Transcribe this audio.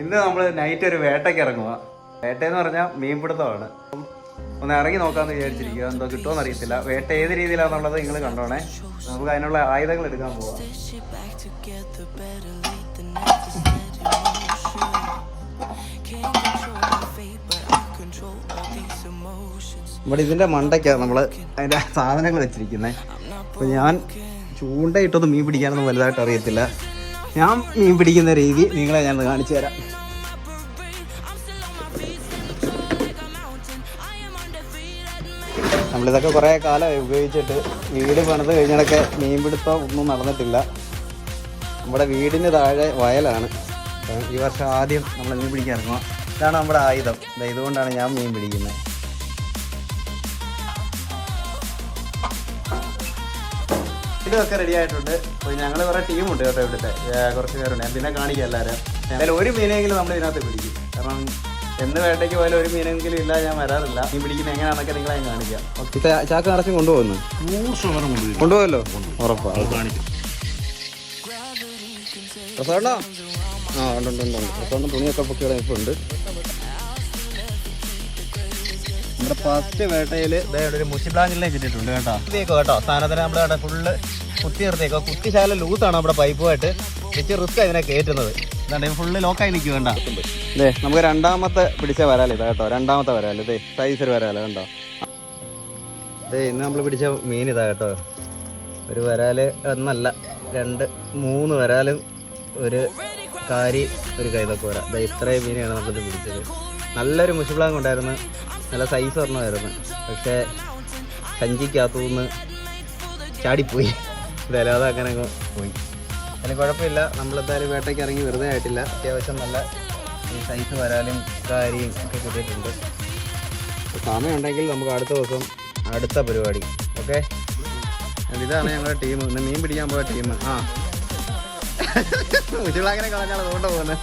ഇന്ന് നമ്മൾ നൈറ്റ് ഒരു വേട്ടയ്ക്ക് ഇറങ്ങുക വേട്ടയെന്ന് പറഞ്ഞാൽ മീൻപിടുത്തമാണ്. ഒന്ന് ഇറങ്ങി നോക്കാന്ന് വിചാരിച്ചിരിക്കുക എന്തോ കിട്ടുമോ അറിയത്തില്ല. വേട്ട ഏത് രീതിയിലാണെന്നുള്ളത് നിങ്ങൾ കണ്ടോണേ. നമുക്ക് അതിനുള്ള ആയുധങ്ങൾ എടുക്കാൻ പോവാം. ഇവിടെ ഇതിന്റെ മണ്ടയ്ക്കാണ് നമ്മൾ അതിന്റെ സാധനങ്ങൾ വെച്ചിരിക്കുന്നത് അപ്പൊ ഞാൻ ചൂണ്ടയിട്ടൊന്നും മീൻ പിടിക്കാനൊന്നും വലുതായിട്ട് അറിയത്തില്ല ഞാൻ മീൻ പിടിക്കുന്ന രീതി നിങ്ങളെ ഞാൻ കാണിച്ചു തരാം. നമ്മളിതൊക്കെ കുറേ കാലമായി ഉപയോഗിച്ചിട്ട് വീട് പണിത് കഴിഞ്ഞിടയ്ക്ക് മീൻപിടുത്തം ഒന്നും നടന്നിട്ടില്ല. നമ്മുടെ വീടിന് താഴെ വയലാണ്. ഈ വർഷം ആദ്യം നമ്മൾ മീൻ പിടിക്കാൻ ഇറങ്ങുക ഇതാണ് നമ്മുടെ ആയുധം. ഇതുകൊണ്ടാണ് ഞാൻ മീൻ പിടിക്കുന്നത്. ഇതൊക്കെ റെഡി ആയിട്ടുണ്ട്. അപ്പോൾ ഞങ്ങൾ കുറേ ടീമുണ്ട് കേട്ടോ ഇവിടുത്തെ. കുറച്ച് പേരുണ്ട്. ഞാൻ പിന്നെ കാണിക്കാം എല്ലാവരും എന്തായാലും ഒരു മീനെങ്കിലും നമ്മൾ ഇതിനകത്ത് പിടിക്കും. കാരണം എന്ന് വേട്ടയ്ക്ക് പോയാലും ഒരു മീനെങ്കിലും ഇല്ല ഞാൻ വരാറില്ല. മീൻ പിടിക്കുന്ന എങ്ങനെയാണെന്നൊക്കെ നിങ്ങളെ ഞാൻ കാണിക്കാം. ഓക്കെ ചാക്ക് നിറച്ചും കൊണ്ടുപോകുന്നു? നൂറ് ശതമാനം കൊണ്ടുപോയല്ലോ? കൊണ്ടുപോകല്ലോ ഉറപ്പാണ് കാണിക്കും. പ്രസാദോ ആ ഉണ്ട് ഉണ്ട് ഉണ്ട് ഉണ്ട്. പ്രസാദം തുണിയൊക്കെ പൊക്കിയുടെ ഇപ്പോൾ ഉണ്ട്. നമ്മുടെ ഫസ്റ്റ് വേട്ടയിൽ ഒരു മുഷി പ്ലാഞ്ചിലേക്ക് ഇട്ടിട്ടുണ്ട് കേട്ടോ. ഇതേക്കോ കേട്ടോ സ്ഥാനത്തിന് നമ്മൾ കേട്ടോ ഫുള്ള് കുത്തി നിർത്തിയേക്കോ. കുത്തി ശാല ലൂസാണ് നമ്മുടെ പൈപ്പുമായിട്ട് വെച്ച് റിസ്ക് അതിനെ കയറ്റുന്നത് എന്താണ്ട് ഫുള്ള് ലോക്കായി നിൽക്കും വേണ്ട ഇതേ നമുക്ക് രണ്ടാമത്തെ പിടിച്ച വരാല ഇതാ കേട്ടോ രണ്ടാമത്തെ വരാല. ഇതേ സൈസ് വരാല കണ്ടോ? ഇതേ ഇന്ന് നമ്മൾ പിടിച്ച മീൻ ഇതാ കേട്ടോ. ഒരു വരാൽ എന്നല്ല രണ്ട് മൂന്ന് വരാലും ഒരു കാരി ഒരു കൈതക്കോര ദാ ഇത്രയും മീനെയാണ് നമ്മളിത് പിടിച്ചത്. നല്ലൊരു മുഷിപ്ലാങ് ഉണ്ടായിരുന്നു. നല്ല സൈസ് ഒരെണ്ണമായിരുന്നു പക്ഷേ സഞ്ചിക്കകത്തുനിന്ന് ചാടിപ്പോയി. ഇതല്ലാതെ അങ്ങനെ അങ്ങ് പോയി. അതിന് കുഴപ്പമില്ല. നമ്മളെന്തായാലും വേട്ടയ്ക്ക് ഇറങ്ങി വെറുതെ ആയിട്ടില്ല. അത്യാവശ്യം നല്ല ഈ സൈസ് വരാലും കാരിയും ഒക്കെ കിട്ടിയിട്ടുണ്ട്. സമയമുണ്ടെങ്കിൽ നമുക്ക് അടുത്ത ദിവസം അടുത്ത പരിപാടി. ഓക്കെ? ഇതാണ് ഞങ്ങളുടെ ടീം ഇന്ന് മീൻ പിടിക്കാൻ പോയ ടീം ആ. മുച്ചിളങ്ങനെ കളഞ്ഞാൽ അതുകൊണ്ട് പോകുന്നത്